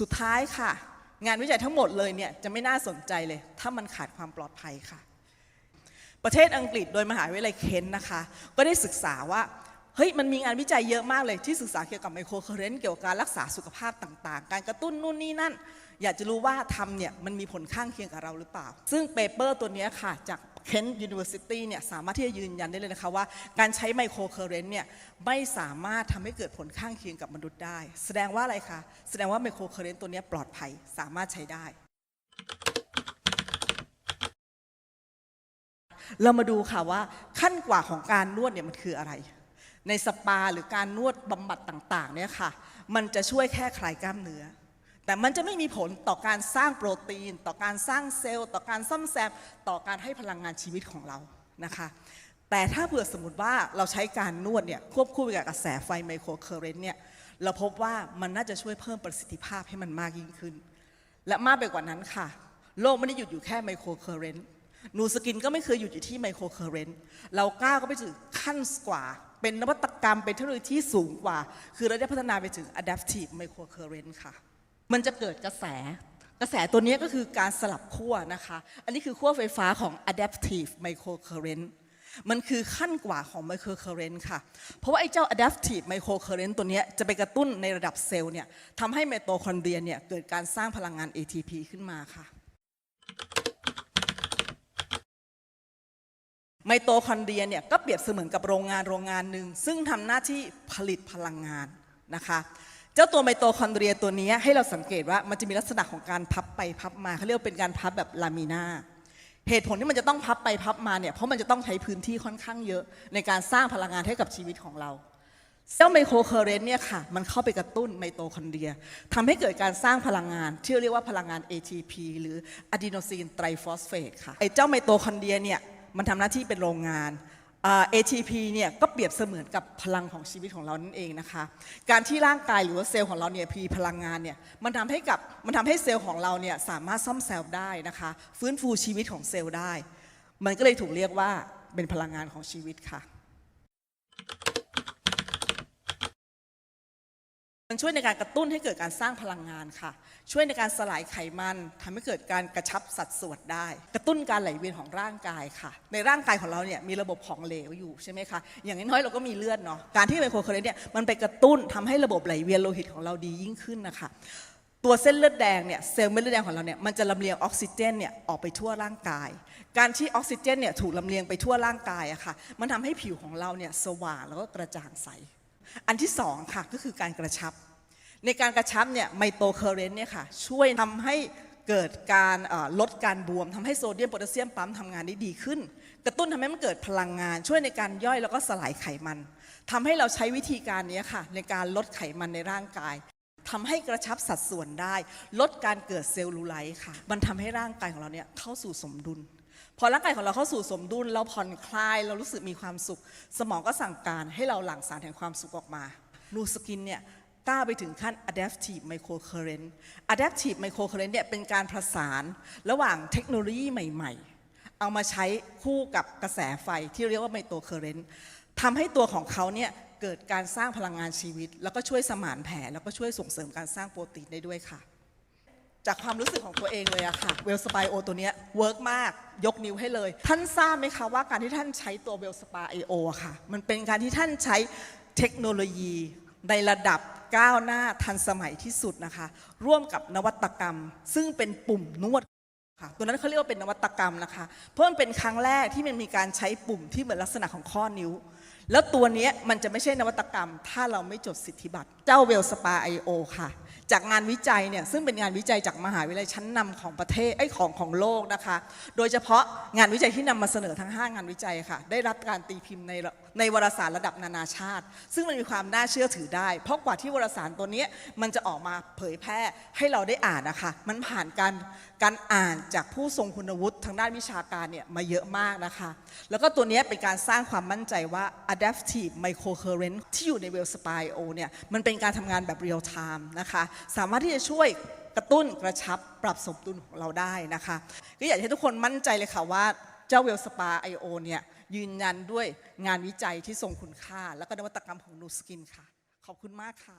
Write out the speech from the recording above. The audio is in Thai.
สุดท้ายค่ะ งานวิจัยทั้งหมดเลยเนี่ยจะไม่น่าสนใจเลย ถ้ามันขาดความปลอดภัยค่ะ ประเทศอังกฤษโดยมหาวิทยาลัยเคนนะคะ ก็ได้ศึกษาว่าเฮ้ยมันมีงานวิจัยเยอะมากเลยที่ศึกษาเกี่ยวกับไมโครเคอร์เรนต์เกี่ยวกับการรักษาสุขภาพต่างๆ การกระตุ้นนู่นนี่นั่น อยากจะรู้ว่าทำเนี่ยมันมีผลข้างเคียงกับเราหรือเปล่า ซึ่งเปเปอร์ตัวนี้ค่ะจาก Kent University เนี่ยสามารถที่จะยืนยันได้เลยนะคะว่า การใช้ไมโครเคอร์เรนต์เนี่ยไม่สามารถทำให้เกิดผลข้างเคียงกับมนุษย์ได้ แสดงว่าอะไรคะ แสดงว่าไมโครเคอร์เรนต์ตัวนี้ปลอดภัยสามารถใช้ได้ เรามาดูค่ะว่าขั้นกว่าของการนวดเนี่ยมันคืออะไร ในสปาหรือการนวดบำบัดต่างๆเนี่ยค่ะ มันจะช่วยแค่คลายกล้ามเนื้อ แต่มันจะไม่มีผลต่อการสร้างโปรตีน ต่อการสร้างเซลล์ต่อการซ่อมแซม ต่อการให้พลังงานชีวิตของเรานะคะ แต่ถ้าเผื่อสมมติว่าเราใช้การนวดเนี่ยควบคู่ไปกับกระแสไฟไมโครเคอร์เรนต์เนี่ยเราพบว่ามันน่าจะช่วยเพิ่มประสิทธิภาพให้มันมากยิ่งขึ้น และมากไปกว่านั้นค่ะ โลกไม่ได้หยุดอยู่แค่ไมโครเคอร์เรนต์นูสกินก็ไม่เคยหยุดอยู่ที่ไมโครเคอร์เรนต์เราก้าวก็ไปถึงขั้นกว่า เป็นนวัตกรรมเป็นเทคโนโลยีที่สูงกว่า คือเราได้พัฒนาไปถึง adaptive microcurrent ค่ะ มันจะเกิดกระแส กระแสตัวนี้ก็คือการสลับขั้วนะคะ อันนี้คือขั้วไฟฟ้าของ adaptive microcurrent มันคือขั้นกว่าของ microcurrent ค่ะ เพราะว่าไอ้เจ้า adaptive microcurrent ตัวนี้จะไปกระตุ้นในระดับเซลล์เนี่ยทำให้ไมโตคอนเดรียเนี่ยเกิดการสร้างพลังงาน ATP ขึ้นมาค่ะไมโตคอนเดรียเนี่ยก็เปรียบเสมือนกับโรงงานโรงงานหนึ่งซึ่งทำหน้าที่ผลิตพลังงานนะคะ เจ้าตัวไมโตคอนเดรียตัวนี้ให้เราสังเกตว่ามันจะมีลักษณะของการพับไปพับมาเขาเรียกเป็นการพับแบบลามินาเหตุผลที่มันจะต้องพับไปพับมาเนี่ยเพราะมันจะต้องใช้พื้นที่ค่อนข้างเยอะ ในการสร้างพลังงานให้กับชีวิตของเราเซลล์ไมโครเคอร์เรนต์เนี่ยค่ะมันเข้าไปกระตุ้นไมโตคอนเดรียทำให้เกิดการสร้างพลังงานที่เรียกว่าพลังงาน ATP หรืออะดีโนซีนไตรฟอสเฟตค่ะไอ้เจ้าไมโตคอนเดรียเนี่ยมันทำหน้าที่เป็นโรงงาน ATP เนี่ยก็เปรียบเสมือนกับพลังของชีวิตของเรานั่นเองนะคะ การที่ร่างกายหรือว่าเซลล์ของเราเนี่ยพีพลังงานเนี่ยมันทำให้กับมันทำให้เซลล์ของเราเนี่ยสามารถซ่อมแซมได้นะคะ ฟื้นฟูชีวิตของเซลล์ได้ มันก็เลยถูกเรียกว่าเป็นพลังงานของชีวิตค่ะ มันช่วยในการกระตุ้นให้เกิดการสร้างพลังงานค่ะ ช่วยในการสลายไขมันทำให้เกิดการกระชับสัดส่วนได้ กระตุ้นการไหลเวียนของร่างกายค่ะ ในร่างกายของเราเนี่ยมีระบบของเหลวอยู่ใช่ไหมคะอย่างน้อยเราก็มีเลือดเนาะการที่ไมโครเคอร์เรนต์เนี่ยมันไปกระตุ้นทำให้ระบบไหลเวียนโลหิตของเราดียิ่งขึ้นนะคะตัวเส้นเลือดแดงเนี่ยเซลล์เม็ดเลือดแดงของเราเนี่ยมันจะลำเลียงออกซิเจนเนี่ยออกไปทั่วร่างกาย การที่ออกซิเจนเนี่ยถูกลำเลียงไปทั่วร่างกายอะค่ะมันทำให้ผิวของเราเนี่ยสว่างแล้วก็กระจ่างใส อันที่สองค่ะก็คือการกระชับ ในการกระชับเนี่ยไมโตเคอร์เรนต์เนี่ยค่ะช่วยทำให้เกิดการลดการบวมทำให้โซเดียมโพแทสเซียมปั๊มทำงานได้ดีขึ้น กระตุ้นทำให้มันเกิดพลังงาน ช่วยในการย่อยแล้วก็สลายไขมันทำให้เราใช้วิธีการนี้ค่ะ ในการลดไขมันในร่างกายทำให้กระชับสัดส่วนได้ ลดการเกิดเซลลูไลท์ค่ะ มันทำให้ร่างกายของเราเนี่ยเข้าสู่สมดุล พอร่างกายของเราเข้าสู่สมดุล เราผ่อนคลาย เรารู้สึกมีความสุข สมองก็สั่งการให้เราหลั่งสารแห่งความสุขออกมา นูสกินเนี่ยก้าไปถึงขั้น adaptive microcurrent adaptive microcurrent เนี่ยเป็นการประสานระหว่างเทคโนโลยีใหม่ ๆ เอามาใช้คู่กับกระแสไฟที่เรียกว่าไมโตเคอร์เรนต์ทำให้ตัวของเขาเนี่ยเกิดการสร้างพลังงานชีวิต แล้วก็ช่วยสมานแผลแล้วก็ช่วยส่งเสริมการสร้างโปรตีนได้ด้วยค่ะ จากความรู้สึกของตัวเองเลยอะค่ะเวลสปายโอตัวเนี้ยเวิร์กมากยกนิ้วให้เลย ท่านทราบไหมคะว่าการที่ท่านใช้ตัวเวลสปาไอโอค่ะ มันเป็นการที่ท่านใช้เทคโนโลยีในระดับก้าวหน้าทันสมัยที่สุดนะคะ ร่วมกับนวัตกรรม ซึ่งเป็นปุ่มนวดค่ะตัวนั้นเขาเรียกว่าเป็นนวัตกรรมนะคะ เพราะมันเป็นครั้งแรกที่มันมีการใช้ปุ่มที่เหมือนลักษณะของข้อนิ้ว แล้วตัวนี้มันจะไม่ใช่นวัตกรรม ถ้าเราไม่จดสิทธิบัตร เจ้าเวลสปาไอโอค่ะ จากงานวิจัยเนี่ยซึ่งเป็นงานวิจัยจากมหาวิทยาลัยชั้นนำของประเทศไอ้ของของโลกนะคะ โดยเฉพาะงานวิจัยที่นำมาเสนอทั้ง 5 งานวิจัยค่ะ ได้รับการตีพิมพ์ในในวารสารระดับนานาชาติ ซึ่งมันมีความน่าเชื่อถือได้ เพราะกว่าที่วารสารตัวนี้มันจะออกมาเผยแพร่ให้เราได้อ่านนะคะ มันผ่านการการอ่านจากผู้ทรงคุณวุฒิทางด้านวิชาการเนี่ยมาเยอะมากนะคะ แล้วก็ตัวนี้เป็นการสร้างความมั่นใจว่า adaptive microcurrent ที่อยู่ในเวลสปายโอเนี่ยมันเป็นการทำงานแบบเรียลไทม์นะคะสามารถที่จะช่วยกระตุ้นกระชับปรับสมดุลของเราได้นะคะก็อยากให้ทุกคนมั่นใจเลยค่ะว่าเจ้าเวลสปาไอโอเนี่ยยืนยันด้วยงานวิจัยที่ทรงคุณค่า และก็นวัตกรรมของนูสกินค่ะ ขอบคุณมากค่ะ